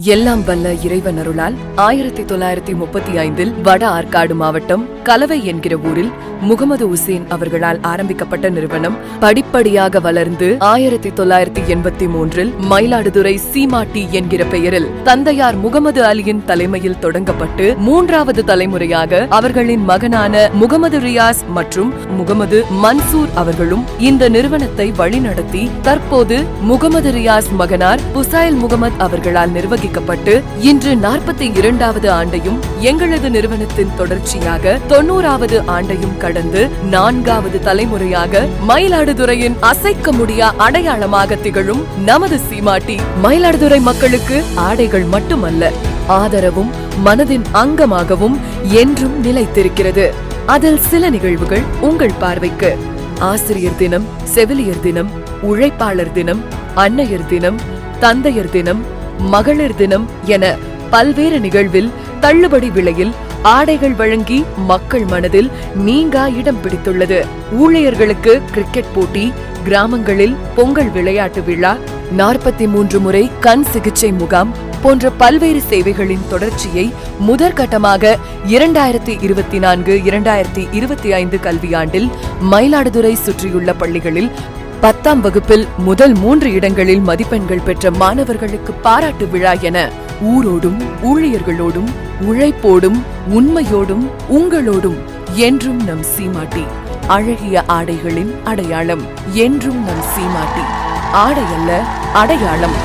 எல்லாம் வல்ல இறைவன் அருளால் ஆயிரத்தி தொள்ளாயிரத்தி முப்பத்தி ஐந்தில் வட ஆற்காடு மாவட்டம் கலவை என்கிற ஊரில் முகமது உசேன் அவர்களால் ஆரம்பிக்கப்பட்ட நிறுவனம் படிப்படியாக வளர்ந்து ஆயிரத்தி தொள்ளாயிரத்தி எண்பத்தி மூன்றில் மயிலாடுதுறை சீமாட்டி என்கிற பெயரில் தந்தையார் முகமது அலியின் தலைமையில் தொடங்கப்பட்டு மூன்றாவது தலைமுறையாக அவர்களின் மகனான முகமது ரியாஸ் மற்றும் முகமது மன்சூர் அவர்களும் இந்த நிறுவனத்தை வழிநடத்தி தற்போது முகமது ரியாஸ் மகனார் புசாயில் முகமது அவர்களால் நிர்வகிக்கப்பட்டு இன்று நாற்பத்தி இரண்டாவது ஆண்டையும் எங்களது நிறுவனத்தின் தொடர்ச்சியாக தொன்னூறாவது ஆண்டையும் கடந்து நான்காவது தலைமுறையாக மயிலாடுதுறையின் அசைக்க முடியா அடையாளமாக திகழும் நமது சீமாட்டி மயிலாடுதுறை மக்களுக்கு ஆடைகள் மட்டுமல்ல ஆதரவும் மனதின் அங்கமாகவும் என்றும் நிலைத்திருக்கிறது. அதில் சில நிகழ்வுகள் உங்கள் பார்வைக்கு. ஆசிரியர் தினம் செவிலியர் தினம் உழைப்பாளர் தினம் அன்னையர் தினம் தந்தையர் தினம் மகளிர் தினம் என பல்வேறு நிகழ்வில் தள்ளுபடி விலையில் ஆடைகள் வழங்கி மக்கள் மனதில் நீங்கா இடம் பிடித்துள்ளது. ஊழியர்களுக்கு கிரிக்கெட் போட்டி கிராமங்களில் பொங்கல் விளையாட்டு விழா நாற்பத்தி மூன்று முறை கண் சிகிச்சை முகாம் போன்ற பல்வேறு சேவைகளின் தொடர்ச்சியை முதற்கட்டமாக இரண்டாயிரத்தி இருபத்தி நான்கு இரண்டாயிரத்தி இருபத்தி ஐந்து கல்வியாண்டில் மயிலாடுதுறை சுற்றியுள்ள பள்ளிகளில் பத்தாம் வகுப்பில் முதல் மூன்று இடங்களில் மதிப்பெண்கள் பெற்ற மாணவர்களுக்கு பாராட்டு விழா என ஊரோடும் ஊழியர்களோடும் உழைப்போடும் உண்மையோடும் உங்களோடும் என்றும் நம் சீமாட்டி. அழகிய ஆடைகளின் அடையாளம் என்றும் நம் சீமாட்டி. ஆடை அல்ல அடையாளம்.